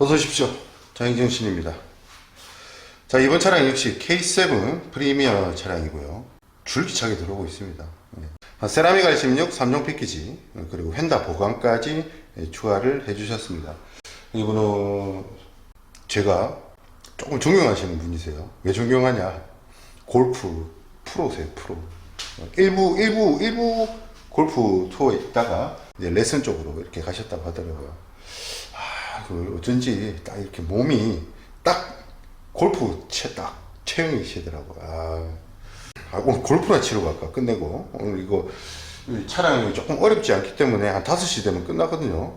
어서 오십시오. 장인정신입니다. 자, 이번 차량 역시 K7 프리미어 차량이고요. 줄기차게 들어오고 있습니다. 예. 아, 세라믹 R16 3종 패키지, 어, 그리고 휀다 보강까지 예, 추가를 해주셨습니다. 이분은 제가 조금 존경하시는 분이세요. 왜 존경하냐? 골프 프로세요, 프로. 어, 일부, 일부, 일부 골프 투어에 있다가 레슨 쪽으로 이렇게 가셨다고 하더라고요. 아, 그 어쩐지 딱 이렇게 몸이 딱 골프 채, 딱 체형이 시더라고요. 아, 아, 오늘 골프나 치러 갈까? 끝내고. 오늘 이거 이 차량이 조금 어렵지 않기 때문에 한 5시 되면 끝나거든요.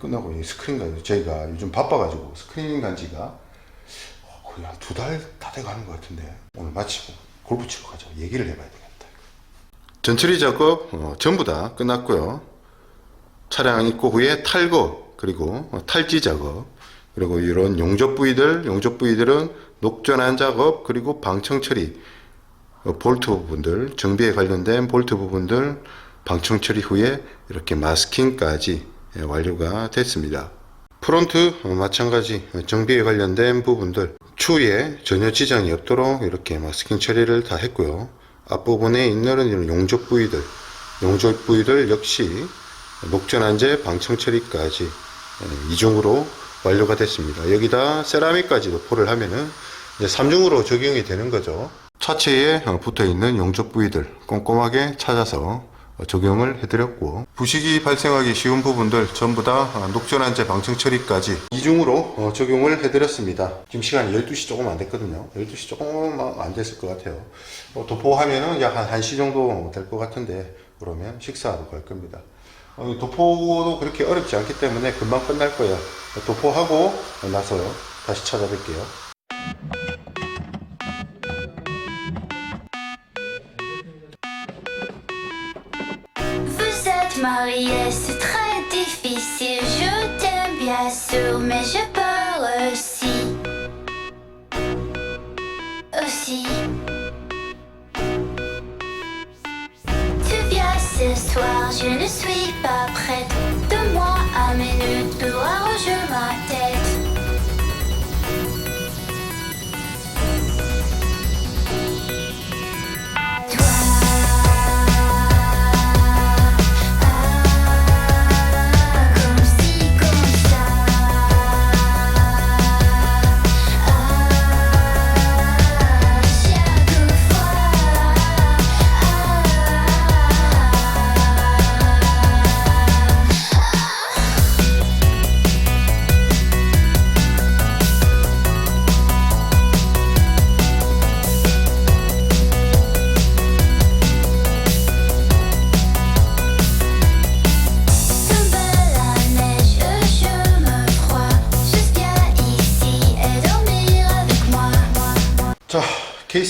끝나고 이 스크린 가 저희가 요즘 바빠가지고 스크린 간 지가 어, 거의 한 두 달 다 돼가는 것 같은데 오늘 마치고 골프 치러 가자. 얘기를 해봐야 되겠다. 전처리 작업 어, 전부 다 끝났고요. 차량 입고 후에 탈거 그리고 어, 탈지 작업 그리고 이런 용접 부위들 용접 부위들은 녹전한 작업 그리고 방청 처리 어, 볼트 부분들 정비에 관련된 볼트 부분들 방청 처리 후에 이렇게 마스킹까지 예, 완료가 됐습니다. 프론트 어, 마찬가지 어, 정비에 관련된 부분들 추후에 전혀 지장이 없도록 이렇게 마스킹 처리를 다 했고요. 앞부분에 있는 이런 용접 부위들 용접 부위들 역시 녹전 안제 방청 처리까지 예, 이중으로 완료가 됐습니다. 여기다 세라믹까지 도 포를 하면은 이제 3중으로 적용이 되는 거죠. 차체에 어, 붙어 있는 용접 부위들 꼼꼼하게 찾아서 어, 적용을 해드렸고 부식이 발생하기 쉬운 부분들 전부 다 어, 녹전환제 방청 처리까지 이중으로 어, 적용을 해드렸습니다. 지금 시간이 12시 조금 안 됐거든요. 12시 조금 안 됐을 것 같아요. 어, 도포하면은 약 한 1시 정도 될 것 같은데 그러면 식사하러 갈 겁니다. 어, 이 도포도 그렇게 어렵지 않기 때문에 금방 끝날 거예요. 도포하고 나서 다시 찾아뵐게요. Aussi. Aussi.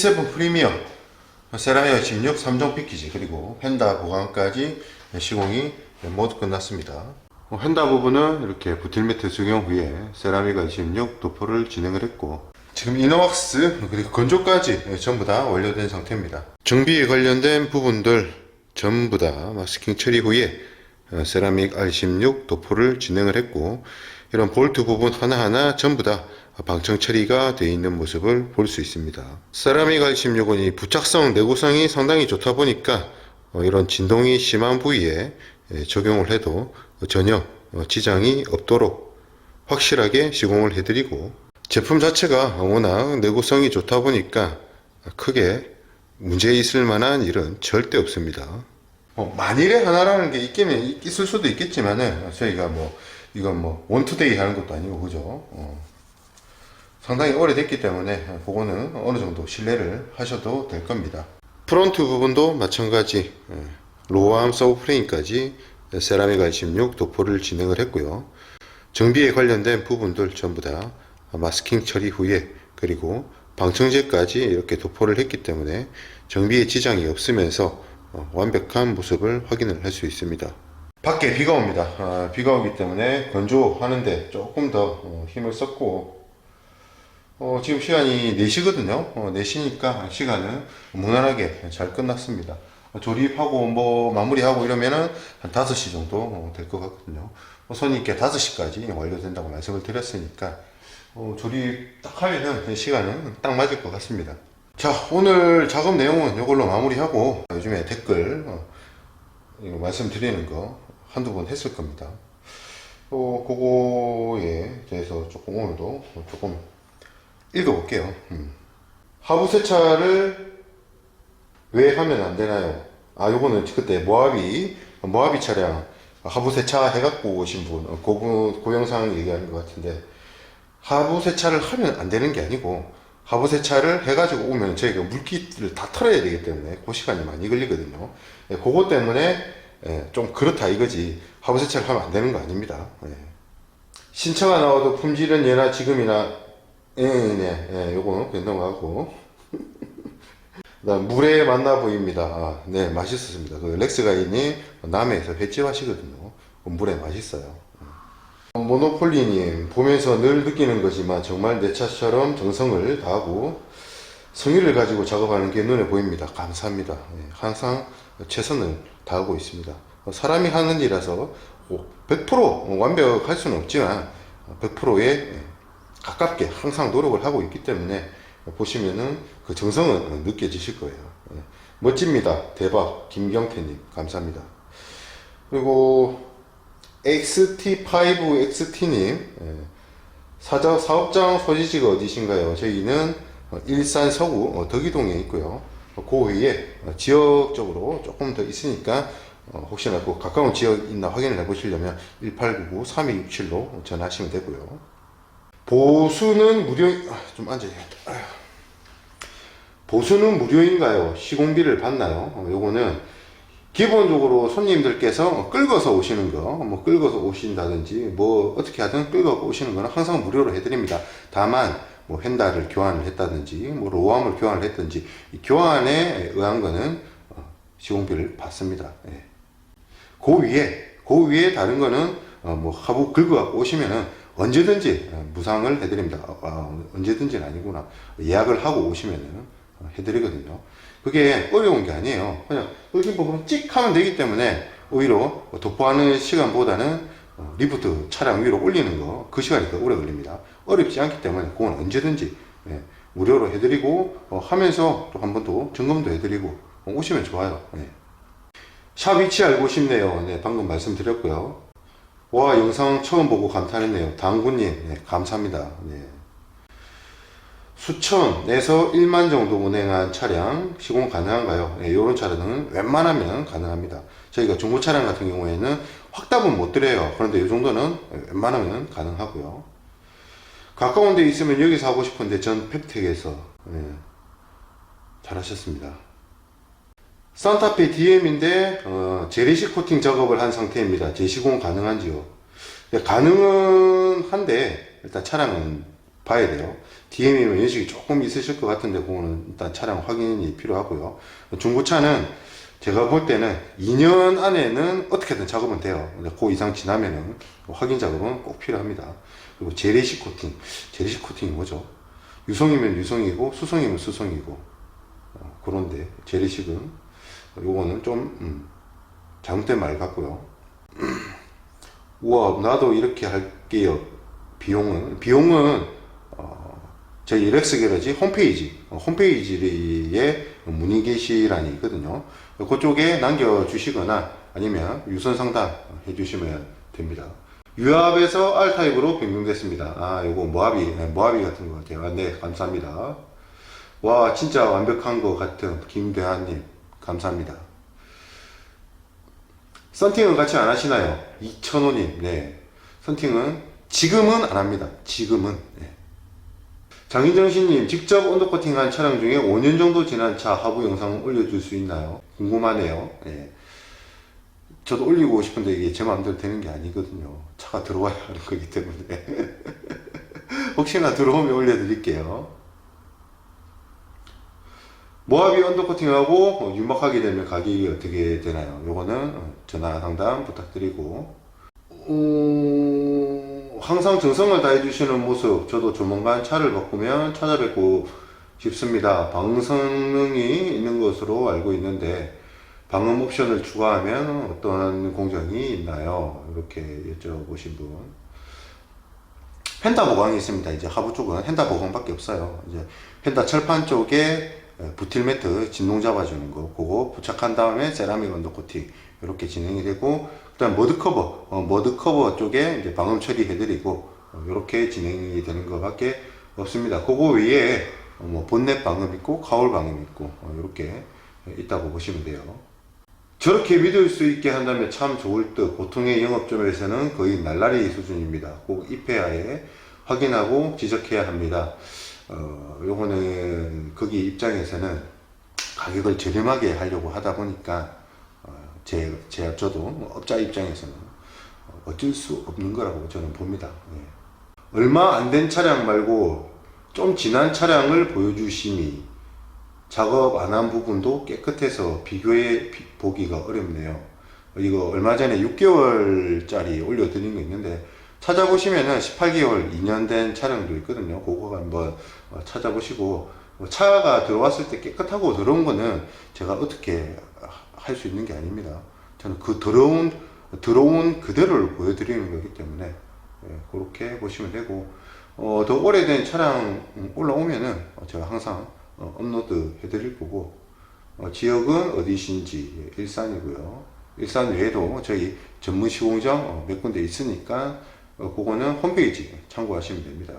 K7 프리미어 세라미어 16 3종 패키지 그리고 펜다 보강까지 시공이 모두 끝났습니다. 어, 펜다 부분은 이렇게 부틸매트 적용 후에 세라미가 26 도포를 진행을 했고 지금 이너왁스 그리고 건조까지 전부 다 완료된 상태입니다. 정비에 관련된 부분들 전부 다 마스킹 처리 후에 어, 세라믹 R16 도포를 진행을 했고 이런 볼트 부분 하나하나 전부 다 방청 처리가 되어 있는 모습을 볼 수 있습니다. 세라믹 R16은 이 부착성 내구성이 상당히 좋다 보니까 어, 이런 진동이 심한 부위에 예, 적용을 해도 전혀 어, 지장이 없도록 확실하게 시공을 해드리고 제품 자체가 워낙 내구성이 좋다 보니까 크게 문제 있을 만한 일은 절대 없습니다. 뭐 만일에 하나라는 게 있기는 있을 수도 있겠지만은 저희가 뭐 이건 뭐 원투데이 하는 것도 아니고 그죠? 어. 상당히 오래됐기 때문에 그거는 어느 정도 신뢰를 하셔도 될 겁니다. 프론트 부분도 마찬가지 예, 로암 서브프레임까지 세라믹 R16 도포를 진행을 했고요. 정비에 관련된 부분들 전부 다 마스킹 처리 후에 그리고 방청제까지 이렇게 도포를 했기 때문에 정비에 지장이 없으면서 어, 완벽한 모습을 확인을 할 수 있습니다. 밖에 비가 옵니다. 아, 비가 오기 때문에 건조하는데 조금 더 어, 힘을 썼고 어, 지금 시간이 4시거든요. 어, 4시니까 시간은 무난하게 잘 끝났습니다. 조립하고 뭐 마무리하고 이러면은 한 5시 정도 될 것 같거든요. 뭐 손님께 5시까지 완료된다고 말씀을 드렸으니까 어, 조립 딱 하면은 시간은 딱 맞을 것 같습니다. 자, 오늘 작업 내용은 이걸로 마무리하고 요즘에 댓글 어, 말씀드리는 거 한두 번 했을 겁니다. 어, 그거에 대해서 조금 오늘도 조금 읽어볼게요. 음. 하부 세차를 왜 하면 안 되나요? 아, 요거는 그때 모하비, 모하비 차량 하부 세차 해갖고 오신 분, 어, 그, 그 영상 얘기하는 것 같은데, 하부 세차를 하면 안 되는 게 아니고, 하부 세차를 해가지고 오면 저희가 물기를 다 털어야 되기 때문에 그 시간이 많이 걸리거든요. 예, 그것 때문에 예, 좀 그렇다 이거지, 하부 세차를 하면 안 되는 거 아닙니다. 예. 신청가 나와도 품질은 예나 지금이나, 예, 네, 예, 요거는 넘어가고. 그다음 물에 만나 보입니다. 아, 네, 맛있었습니다. 그 렉스가인이 남해에서 횟집 하시거든요. 그 물에 맛있어요. 음. 모노폴리님 보면서 늘 느끼는 거지만 정말 내 차처럼 정성을 다하고 성의를 가지고 작업하는 게 눈에 보입니다. 감사합니다. 네, 항상 최선을 다하고 있습니다. 사람이 하는 일이라서 100% 완벽할 수는 없지만 100%에 가깝게 항상 노력을 하고 있기 때문에 보시면은 그 정성은 느껴지실 거예요. 예. 멋집니다. 대박. 김경태님, 감사합니다. 그리고 XT5XT님, 예. 사자, 사업장 소지지가 어디신가요? 저희는 어, 일산 서구 어, 덕이동에 있고요. 어, 그 위에 어, 지역적으로 조금 더 있으니까 어, 혹시나 그 가까운 지역 있나 확인을 해 보시려면 1899-3267로 전화하시면 되고요. 보수는 무료, 아, 좀 앉아야겠다. 보수는 무료인가요? 시공비를 받나요? 어, 요거는 기본적으로 손님들께서 끌고서 오시는 거, 뭐 끌고서 오신다든지 뭐 어떻게 하든 끌고 오시는 거는 항상 무료로 해드립니다. 다만 뭐 휀다를 교환을 했다든지 뭐 로함을 교환을 했든지 이 교환에 의한 거는 어, 시공비를 받습니다. 예. 그 위에 그 위에 다른 거는 어, 뭐 하부 긁어 오시면은 언제든지 어, 무상을 해드립니다. 어, 어, 언제든지는 아니구나. 예약을 하고 오시면은 어, 해드리거든요. 그게 어려운 게 아니에요. 그냥 부분을 찍 하면 되기 때문에 오히려 도포하는 시간보다는 어, 리프트 차량 위로 올리는 거 그 시간이 더 오래 걸립니다. 어렵지 않기 때문에 그건 언제든지 예, 무료로 해드리고 어, 하면서 또 한 번 더 점검도 해드리고 어, 오시면 좋아요. 예. 샵 위치 알고 싶네요. 네, 방금 말씀드렸고요. 와, 영상 처음 보고 감탄했네요. 당구님, 네, 감사합니다. 네. 수천에서 1만 정도 운행한 차량 시공 가능한가요? 네, 이런 차량은 웬만하면 가능합니다. 저희가 중고 차량 같은 경우에는 확답은 못 드려요. 그런데 이 정도는 웬만하면 가능하고요. 가까운 데 있으면 여기서 하고 싶은데 전 팩텍에서 네, 잘하셨습니다. 산타페 DM인데 어, 재래식 코팅 작업을 한 상태입니다. 재시공 가능한지요? 네, 가능은 한데 일단 차량은 봐야 돼요. DM이면 연식이 조금 있으실 것 같은데 그거는 일단 차량 확인이 필요하고요. 중고차는 제가 볼 때는 2년 안에는 어떻게든 작업은 돼요. 근데 그 이상 지나면은 확인 작업은 꼭 필요합니다. 그리고 재래식 코팅, 재래식 코팅이 뭐죠? 유성이면 유성이고 수성이면 수성이고 어, 그런데 재래식은 요거는 좀 음, 잘못된 말 같고요. 우와 나도 이렇게 할게요. 비용은 비용은 어, 저희 렉스 게러지 홈페이지 어, 홈페이지에 문의 게시란이 있거든요. 그쪽에 남겨주시거나 아니면 유선 상담 해주시면 됩니다. 유압에서 R 타입으로 변경됐습니다. 아 요거 모하비 네, 모하비 같은 것 같아요. 아, 네 감사합니다. 와 진짜 완벽한 것 같은 김대한님 감사합니다. 썬팅은 같이 안 하시나요? 2,000원님, 네. 썬팅은 지금은 안 합니다. 지금은. 네. 장인정신님, 직접 언더코팅한 차량 중에 5년 정도 지난 차 하부 영상 올려줄 수 있나요? 궁금하네요. 네. 저도 올리고 싶은데 이게 제 마음대로 되는 게 아니거든요. 차가 들어와야 하는 거기 때문에. 혹시나 들어오면 올려드릴게요. 모하비 언더코팅하고 어, 윤박하게 되면 가격이 어떻게 되나요? 요거는 어, 전화 상담 부탁드리고 어, 항상 정성을 다해 주시는 모습 저도 조만간 차를 바꾸면 찾아뵙고 싶습니다. 방성능이 있는 것으로 알고 있는데 방음 옵션을 추가하면 어떤 공정이 있나요? 이렇게 여쭤보신 분. 펜다 보강이 있습니다. 이제 하부 쪽은 펜다 보강밖에 없어요. 이제 펜다 철판 쪽에 부틸 매트 진동 잡아주는 거 그거 부착한 다음에 세라믹 언더 코팅 이렇게 진행이 되고 그다음 머드 커버 어, 머드 커버 쪽에 이제 방음 처리 해드리고 이렇게 진행이 되는 것밖에 없습니다. 그거 외에 어, 뭐 본넷 방음 있고 카울 방음 있고 이렇게 있다고 보시면 돼요. 저렇게 믿을 수 있게 한다면 참 좋을 듯 보통의 영업점에서는 거의 날라리 수준입니다. 꼭 입회하에 확인하고 지적해야 합니다. 어, 요거는 거기 입장에서는 가격을 저렴하게 하려고 하다 보니까 어, 제, 제 저도 뭐 업자 입장에서는 어, 어쩔 수 없는 거라고 저는 봅니다. 예. 얼마 안 된 차량 말고 좀 지난 차량을 보여주심이 작업 안 한 부분도 깨끗해서 비교해 비- 보기가 어렵네요. 이거 얼마 전에 6개월짜리 올려드린 거 있는데 찾아보시면은 18개월, 2년 된 차량도 있거든요. 그거 한번 어, 찾아보시고 뭐 차가 들어왔을 때 깨끗하고 더러운 거는 제가 어떻게 할 수 있는 게 아닙니다. 저는 그 더러운 들어온 그대로를 보여드리는 거기 때문에 예, 그렇게 보시면 되고 어, 더 오래된 차량 음, 올라오면은 어, 제가 항상 어, 업로드 해드릴 거고 어, 지역은 어디신지 예, 일산이고요. 일산 외에도 저희 전문 시공점 어, 몇 군데 있으니까 어, 그거는 홈페이지 참고하시면 됩니다.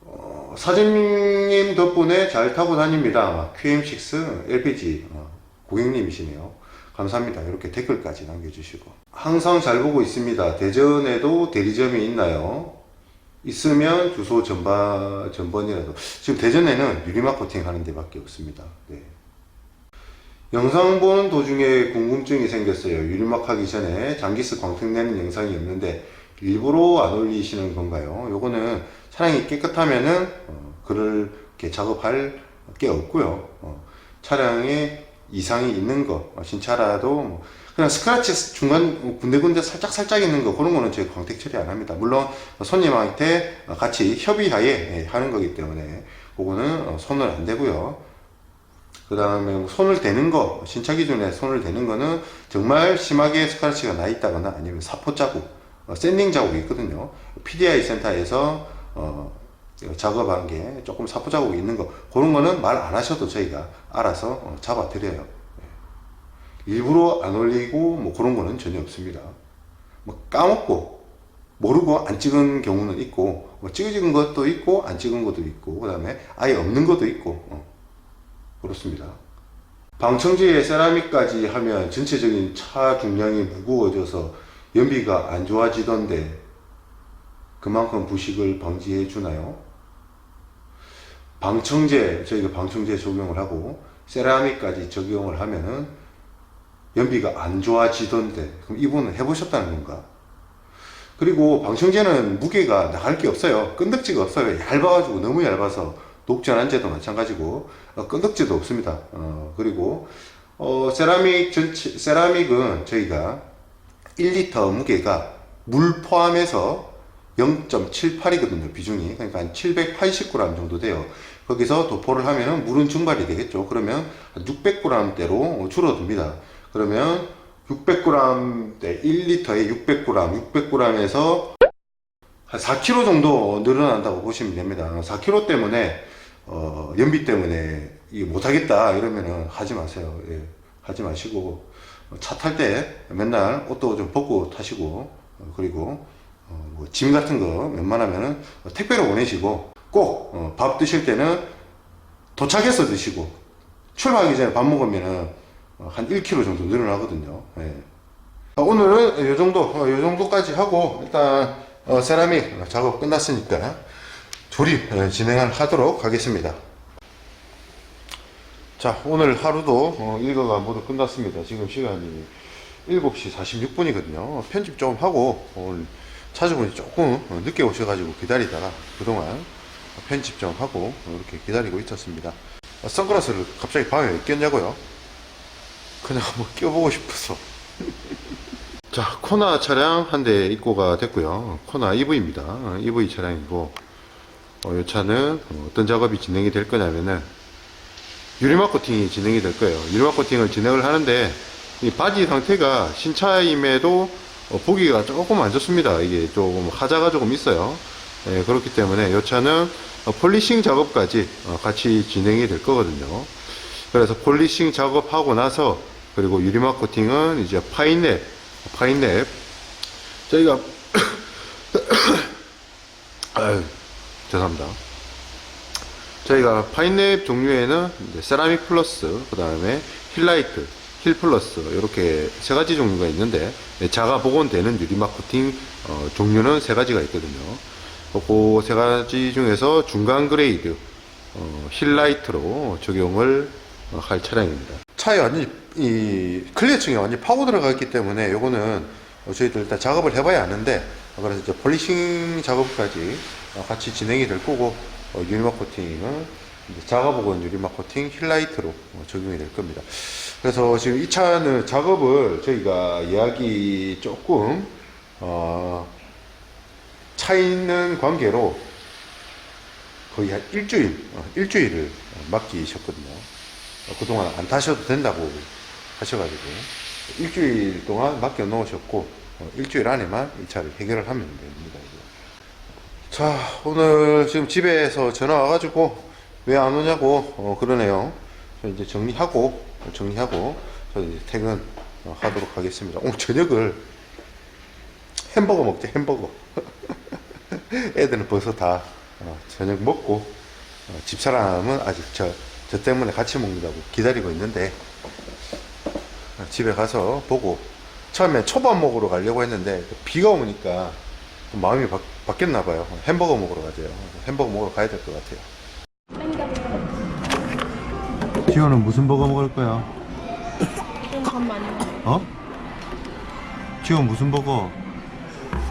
어, 사장님 덕분에 잘 타고 다닙니다. QM6 LPG 어, 고객님이시네요. 감사합니다. 이렇게 댓글까지 남겨주시고 항상 잘 보고 있습니다. 대전에도 대리점이 있나요? 있으면 주소 전바, 전번이라도 지금 대전에는 유리막 코팅 하는 데밖에 없습니다. 네. 영상 보는 도중에 궁금증이 생겼어요. 유리막 하기 전에 장기스 광택 내는 영상이 없는데 일부러 안 올리시는 건가요? 요거는 차량이 깨끗하면은 어, 그럴 게 작업할 게 없고요. 어, 차량에 이상이 있는 거 어, 신차라도 뭐 그냥 스크래치 중간 군데군데 살짝 살짝 있는 거 그런 거는 저희 광택 처리 안 합니다. 물론 손님한테 같이 협의하에 예, 하는 거기 때문에 그거는 어, 손을 안 대고요. 그 다음에 손을 대는 거, 신차 기준에 손을 대는 거는 정말 심하게 스크래치가 나 있다거나 아니면 사포 자국, 어, 샌딩 자국이 있거든요. PDI 센터에서 어, 작업한 게 조금 사포 자국이 있는 거, 그런 거는 말 안 하셔도 저희가 알아서 어, 잡아 드려요. 예. 일부러 안 올리고 뭐 그런 거는 전혀 없습니다. 뭐 까먹고 모르고 안 찍은 경우는 있고, 뭐 찍은 것도 있고 안 찍은 것도 있고, 그 다음에 아예 없는 것도 있고. 어. 그렇습니다. 방청지에 세라믹까지 하면 전체적인 차 중량이 무거워져서 연비가 안 좋아지던데 그만큼 부식을 방지해 주나요? 방청제 저희가 방청제 적용을 하고 세라믹까지 적용을 하면은 연비가 안 좋아지던데 그럼 이분은 해보셨다는 건가? 그리고 방청제는 무게가 나갈 게 없어요. 끈덕지가 없어요. 얇아가지고 너무 얇아서 녹전환제도 마찬가지고 어, 끈덕지도 없습니다. 어, 그리고 어, 세라믹 전체 세라믹은 저희가 1리터 무게가 물 포함해서 0.78이거든요 비중이 그러니까 한 780g 정도 돼요. 거기서 도포를 하면은 물은 증발이 되겠죠. 그러면 한 600g대로 줄어듭니다. 그러면 600g, 1리터에 600g, 600g에서 한 4kg 정도 늘어난다고 보시면 됩니다. 4kg 때문에 어, 연비 때문에 이게 못하겠다 이러면은 하지 마세요. 예, 하지 마시고 차 탈 때 맨날 옷도 좀 벗고 타시고 어, 그리고 어, 뭐짐 같은 거 웬만하면은 택배로 보내시고 꼭 밥 드실 때는 도착해서 드시고 출발하기 전에 밥 먹으면은 어, 한 1kg 정도 늘어나거든요. 예. 어, 오늘은 이 정도, 어, 요 정도까지 하고, 일단, 어, 세라믹 작업 끝났으니까, 조립 어, 진행을 하도록 하겠습니다. 자, 오늘 하루도 어, 일과가 모두 끝났습니다. 지금 시간이 7시 46분이거든요. 편집 좀 하고, 오늘 차주분이 조금 어, 늦게 오셔가지고 기다리다가 그동안 편집 좀 하고, 어, 이렇게 기다리고 있었습니다. 어, 선글라스를 갑자기 밤에 왜 꼈냐고요? 그냥 한번 껴보고 싶어서. 자, 코나 차량 한 대 입고가 됐고요. 코나 EV입니다. EV 차량이고, 어, 이 차는 어, 어떤 작업이 진행이 될 거냐면은, 유리막 코팅이 진행이 될 거예요. 유리막 코팅을 진행을 하는데 이 바지 상태가 신차임에도 어, 보기가 조금 안 좋습니다. 이게 조금 하자가 조금 있어요. 예, 그렇기 때문에 이 차는 어, 폴리싱 작업까지 어, 같이 진행이 될 거거든요. 그래서 폴리싱 작업하고 나서 그리고 유리막 코팅은 이제 파인랩, 파인랩 저희가 아유, 죄송합니다. 저희가 파인랩 종류에는 세라믹 플러스, 그 다음에 힐라이트, 힐 플러스 이렇게 세 가지 종류가 있는데 네, 자가 복원되는 유리막 코팅 어, 종류는 세 가지가 있거든요. 그 세 가지 중에서 중간 그레이드 어, 힐라이트로 적용을 어, 할 차량입니다. 차에 완전히 이 클리어층에 완전히 파고 들어가 있기 때문에 요거는 어, 저희들 일단 작업을 해봐야 아는데 어, 그래서 이제 폴리싱 작업까지 어, 같이 진행이 될 거고 어, 유리막 코팅은 이제 작업복은 유리막 코팅 힐라이트로 어, 적용이 될 겁니다. 그래서 지금 이 차는 작업을 저희가 이야기 조금 어, 차 있는 관계로 거의 한 일주일, 어, 일주일을 어, 맡기셨거든요. 어, 그동안 안 타셔도 된다고 하셔가지고 일주일 동안 맡겨 놓으셨고 어, 일주일 안에만 이 차를 해결을 하면 됩니다. 자 오늘 지금 집에서 전화 와가지고 왜 안 오냐고 어, 그러네요. 저 이제 정리하고 정리하고 저 이제 퇴근 어, 하도록 하겠습니다. 오늘 저녁을 햄버거 먹자 햄버거. 애들은 벌써 다 어, 저녁 먹고 어, 집사람은 아직 저, 저 때문에 같이 먹는다고 기다리고 있는데 어, 집에 가서 보고 처음에 초밥 먹으러 가려고 했는데 비가 오니까 좀 마음이 바, 바뀌었나 봐요 햄버거 먹으러 가세요 햄버거 먹으러 가야 될 것 같아요 지호는 무슨 버거 먹을 거야? 먹어. 어? 지호 무슨 버거?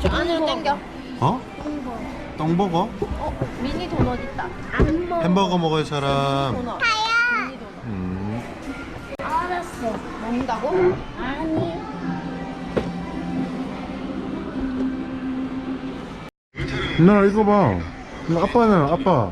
저 안으로 당겨. 어? 똥버거? 어, 미니 도넛 있다. 안 먹어. 햄버거 먹을 사람 도넛. 미니 도넛. 음. 알았어. 먹는다고? 아니. 나 이거 봐. 나 아빠는 아빠.